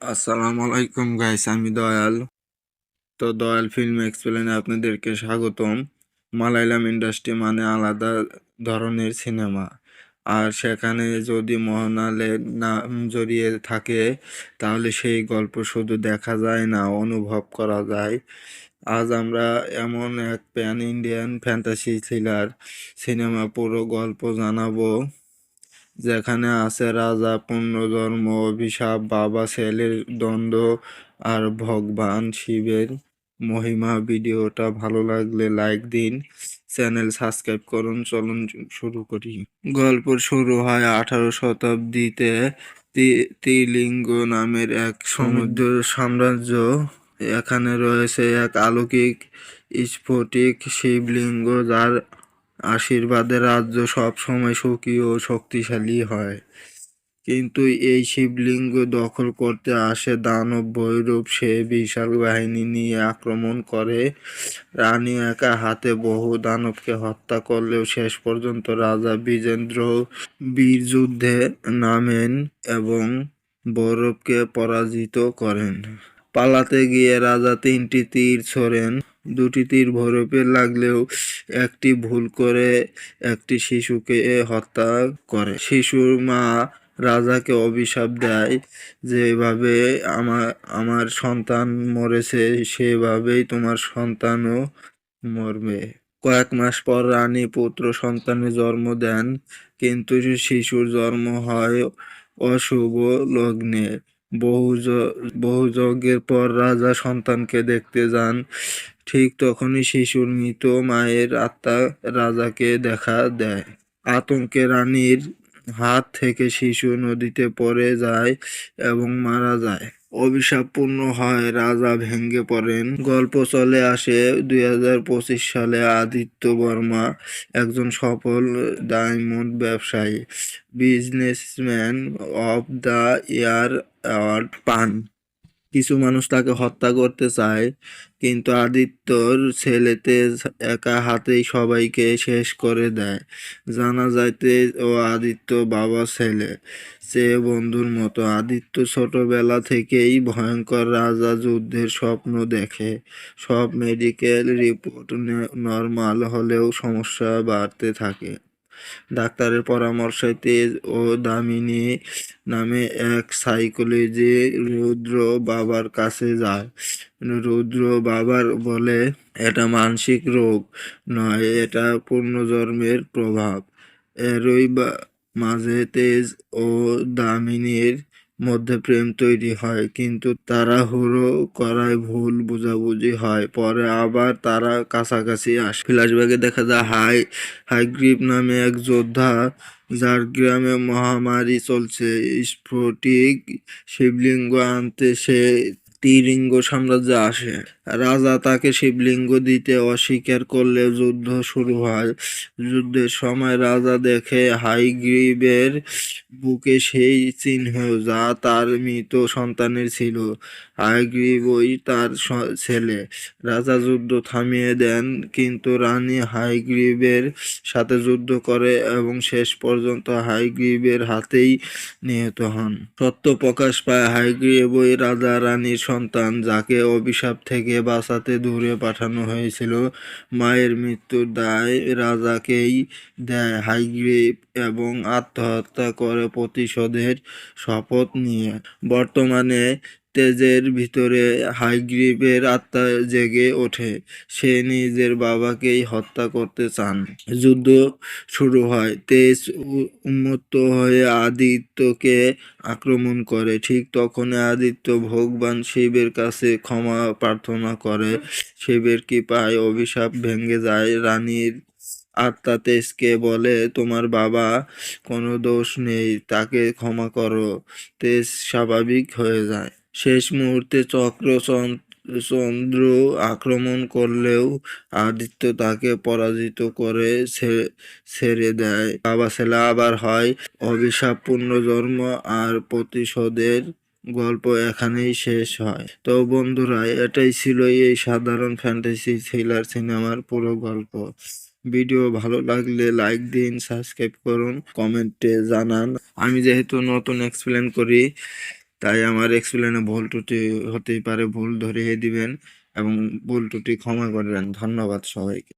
আসসালামু আলাইকুম গাইস আমি দয়াল। তো দয়াল ফিল্ম এক্সপ্লেনে আপনাদেরকে স্বাগতম। মালায়ালাম ইন্ডাস্ট্রি মানে আলাদা ধরনের সিনেমা আর সেখানে যদি মোহনলালের নাম জড়িয়ে থাকে, তাহলে সেই গল্প শুধু দেখা যায় না, অনুভব করা যায়। আজ আমরা এমন এক pan Indian fantasy thriller cinema পুরো গল্প জানাব। যেখানে আছে রাজা পুনর্জন্ম অভিশাপ, বাবা, ছেলের দ্বন্দ্ব আর ভগবান শিবের মহিমা। ভিডিওটা ভালো লাগলে লাইক দিন, চ্যানেল সাবস্ক্রাইব করুন। চলুন শুরু করি। গল্প শুরু হয় আঠারো শতাব্দীতে ত্রিলিঙ্গ নামের এক সমুদ্র সাম্রাজ্য। এখানে রয়েছে এক অলৌকিক স্ফটিক শিবলিঙ্গ, যার আশীর্বাদে রাজ্য সব সময় সুখী ও শক্তিশালী হয়। কিন্তু এই শিবলিঙ্গ দখল করতে আসে দানব ভৈরব, সে বিশাল বাহিনী নিয়ে আক্রমণ করে। রানী একা হাতে বহু দানবকে হত্যা করলেও শেষ পর্যন্ত রাজা বিজেন্দ্র বীর যুদ্ধে নামেন এবং ভৈরবকে পরাজিত করেন। পালাতে গিয়ে রাজা তিনটি তীর ছোড়েন। দুটি তীর ভৈরবের লাগলেও একটি ভুল করে একটি শিশুকে হত্যা করে। শিশুর মা রাজাকে অভিশাপ দেয় যেভাবে আমার আমার সন্তান মরেছে, সেভাবেই তোমার সন্তানও মরবে। কয়েক মাস পর রানী পুত্র সন্তানের জন্ম দেন, কিন্তু শিশুর জন্ম হয় অশুভ লগ্নে। বহু বহু যজ্ঞের পর রাজা সন্তানকে দেখতে যান। ঠিক তখনই শিশুর মৃত মায়ের আত্মা রাজাকে দেখা দেয়। আতঙ্কে রানীর হাত থেকে শিশু নদীতে পড়ে যায় এবং মারা যায়। অভিশাপপূর্ণ হয়, রাজা ভেঙ্গে পড়েন। গল্প চলে আসে দুই হাজার পঁচিশ সালে আদিত্য বর্মা একজন সফল ডায়মন্ড ব্যবসায়ী, businessman of the year award পান। কিছু মানুষ তাকে হত্যা করতে চায়, কিন্তু আদিত্যর ছেলেতে একা হাতেই সবাইকে শেষ করে দেয়। জানা যায় তেজ ও আদিত্য বাবা ছেলে, সে বন্ধুর মতো। আদিত্য ছোটবেলা থেকেই ভয়ঙ্কর রাজা যুদ্ধের স্বপ্ন দেখে। সব মেডিকেল রিপোর্ট নর্মাল হলেও সমস্যা বাড়তে থাকে। ডাক্তারের পরামর্শে তেজ ও দামিনী নামে এক সাইকোলজি রুদ্র বাবার কাছে যায়। রুদ্র বাবার বলে, এটা মানসিক রোগ, নয়, এটা পূর্ণজন্মের প্রভাব। এরই মাঝে তেজ ও দামিনীর মধ্যে প্রেম তৈরি হয়, কিন্তু তাড়াহুড়ো করায় ভুল বোঝাবুঝি হয়। পরে আবার তারা কাছাকাছি আসে। ফ্ল্যাশব্যাকে দেখা যায়, হাই, হাইগ্রিপ নামে এক যোদ্ধা, যার গ্রামে মহামারী চলছে। স্ফটিক শিবলিঙ্গ আনতে সে তিরিঙ্গ সাম্রাজ্যে আসে। রাজা তাকে শিবলিঙ্গ দিতে অস্বীকার করলে যুদ্ধ শুরু হয়। যুদ্ধের সময় রাজা দেখে হাইগ্রিবের বুকে সেই চিহ্ন যা তার মৃত সন্তানের ছিল। হাইগ্রিবই তার স- ছেলে। রাজা যুদ্ধ থামিয়ে দেন, কিন্তু রানী হাইগ্রিবের সাথে যুদ্ধ করে এবং শেষ পর্যন্ত হাইগ্রিবের হাতেই নিহত হন। সত্য প্রকাশ পায় হাইগ্রিবই রাজা রানীর সন্তান যাকে অভিশাপ থেকে বাঁচাতে দূরে পাঠানো হয়েছিল। মায়ের মৃত্যুর দায় রাজাকেই দেয় হাইগ্রেপ এবং আত্মহত্যা করে প্রতিশোধের শপথ নিয়ে। বর্তমানে তেজের ভিতরে হাইগ্রিবের আত্মা জেগে ওঠে। সে নিজের বাবাকেই হত্যা করতে চান। যুদ্ধ শুরু হয়। তেজ উন্মত্ত হয়ে আদিত্যকে আক্রমণ করে। ঠিক তখনই আদিত্য ভগবান শিবের কাছে ক্ষমা প্রার্থনা করে। শিবের কৃপায় অভিশাপ ভেঙে যায়। রানীর আত্মা তেজকে বলে, তোমার বাবা কোনো দোষ নেই, তাকে ক্ষমা করো। তেজ স্বাভাবিক হয়ে যায়। শেষ মুহূর্তে চক্র চন- চন্দ্র আক্রমণ করলেও আদিত্য তাকে পরাজিত করে ছেড়ে দেয়। বাবা ছেলে আবার হয় অভিশাপ পুনর্জন্ম আর প্রতিশোধের গল্প এখানেই শেষ হয়। তো বন্ধুরা, এটাই ছিল এই সাধারণ ফ্যান্টাসি থ্রিলার সিনেমার পুরো গল্প। ভিডিও ভালো লাগলে লাইক দিন সাবস্ক্রাইব করুন কমেন্টে জানান। আমি যেহেতু নতুন এক্সপ্লেন করি তাই আমার এক্সপ্লেনে ভুল ত্রুটি হতেই পারে, ভুল ধরিয়ে দিবেন এবং ভুল ত্রুটি ক্ষমা করবেন। ধন্যবাদ সবাইকে।